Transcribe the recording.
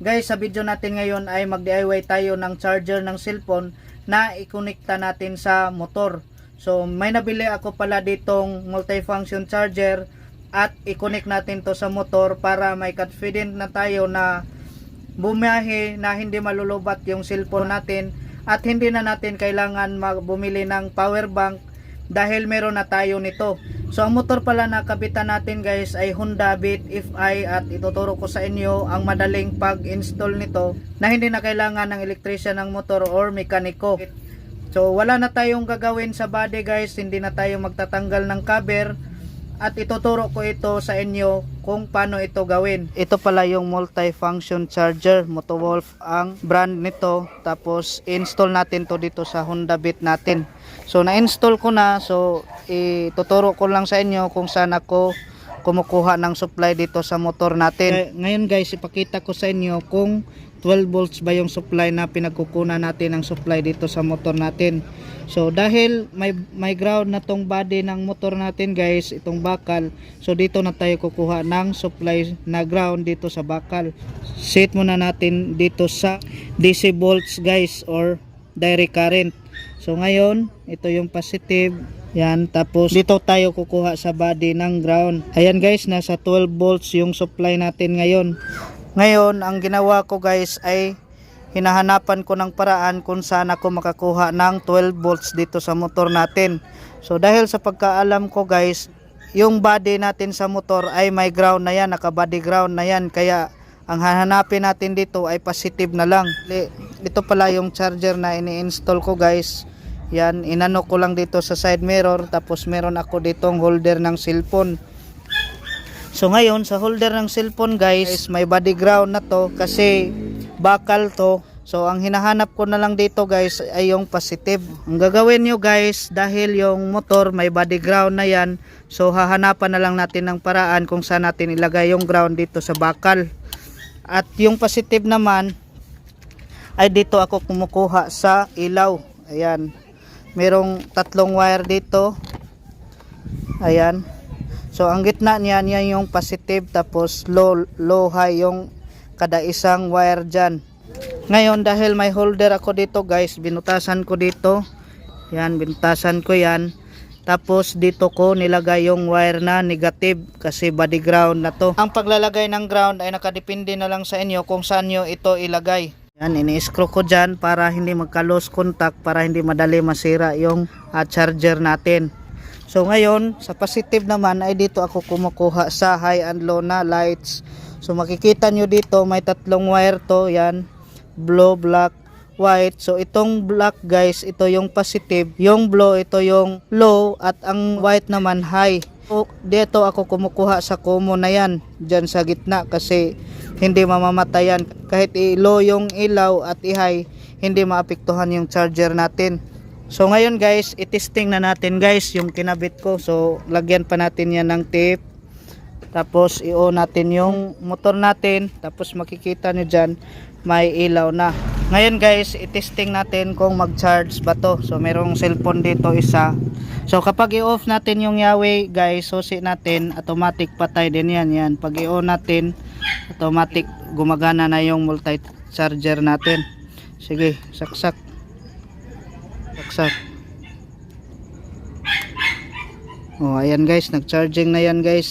Guys, sa video natin ngayon ay mag-DIY tayo ng charger ng cellphone na ikonekta natin sa motor. So, may nabili ako pala ditong multifunction charger at i-connect natin to sa motor para may confident na tayo na bumiyahe na hindi malulubat yung cellphone natin at hindi na natin kailangan bumili ng power bank dahil meron na tayo nito. So ang motor pala na kabitan natin guys ay Honda Beat FI at ituturo ko sa inyo ang madaling pag-install nito na hindi na kailangan ng electrician ng motor or mekaniko. So wala na tayong gagawin sa body guys, hindi na tayo magtatanggal ng cover at ituturo ko ito sa inyo kung paano ito gawin. Ito pala yung multifunction charger, Motowolf ang brand nito. Tapos install natin to dito sa Honda Beat natin. So na-install ko na, so ituturo ko lang sa inyo kung saan ako kumukuha ng supply dito sa motor natin. Ngayon guys, ipakita ko sa inyo kung 12 volts ba yung supply na pinagkukunan natin ng supply dito sa motor natin. So dahil may may ground na tong body ng motor natin guys, itong bakal. So dito na tayo kukuha ng supply na ground dito sa bakal. Set muna natin dito sa DC volts guys or direct current. So ngayon, ito yung positive. Yan, tapos dito tayo kukuha sa body ng ground. Ayan guys, nasa 12 volts yung supply natin ngayon. Ngayon, ang ginawa ko guys ay hinahanapan ko ng paraan kung saan ako makakuha ng 12 volts dito sa motor natin. So dahil sa pagkaalam ko guys, yung body natin sa motor ay may ground na yan, naka-body ground na yan. Kaya ang hahanapin natin dito ay positive na lang. Ito pala yung charger na ini-install ko guys. Yan, inano ko lang dito sa side mirror tapos meron ako ditong holder ng cellphone. So ngayon sa holder ng cellphone guys, may body ground na to kasi bakal to. So ang hinahanap ko na lang dito guys ay yung positive. Ang gagawin nyo guys dahil yung motor may body ground na yan. So hahanapan na lang natin ng paraan kung saan natin ilagay yung ground dito sa bakal. At yung positive naman ay dito ako kumukuha sa ilaw. Ayan. Merong tatlong wire dito. Ayan. So ang gitna niya niya yung positive tapos low low high yung kada isang wire dyan. Ngayon dahil may holder ako dito guys, binutasan ko dito. Yan, binutasan ko yan. Tapos dito ko nilagay yung wire na negative kasi body ground na to. Ang paglalagay ng ground ay nakadepende na lang sa inyo kung saan nyo ito ilagay. Yan, ini-screw ko dyan para hindi magka-lose contact para hindi madali masira yung ah, charger natin. So ngayon, sa positive naman ay dito ako kumukuha sa high and low na lights. So makikita nyo dito may tatlong wire to, yan. Blue, black, white. So itong black guys, ito yung positive. Yung blue, ito yung low at ang white naman high. So, dito ako kumukuha sa common na yan, dyan sa gitna kasi hindi mamamatayan. Kahit i-low yung ilaw at i-high, hindi maapektuhan yung charger natin. So ngayon guys, itesting na natin guys yung kinabit ko. So lagyan pa natin yan ng tape. Tapos i-on natin yung motor natin. Tapos makikita nyo dyan, may ilaw na. Ngayon guys, itesting natin kung mag-charge ba to. So merong cellphone dito isa. So kapag i-off natin yung Yahweh guys, susi natin, automatic patay din yan. yan. Pag i-on natin, automatic gumagana na yung multi-charger natin. Sige, saksak. Saksak. Oh, ayan guys, nag-charging na yan guys.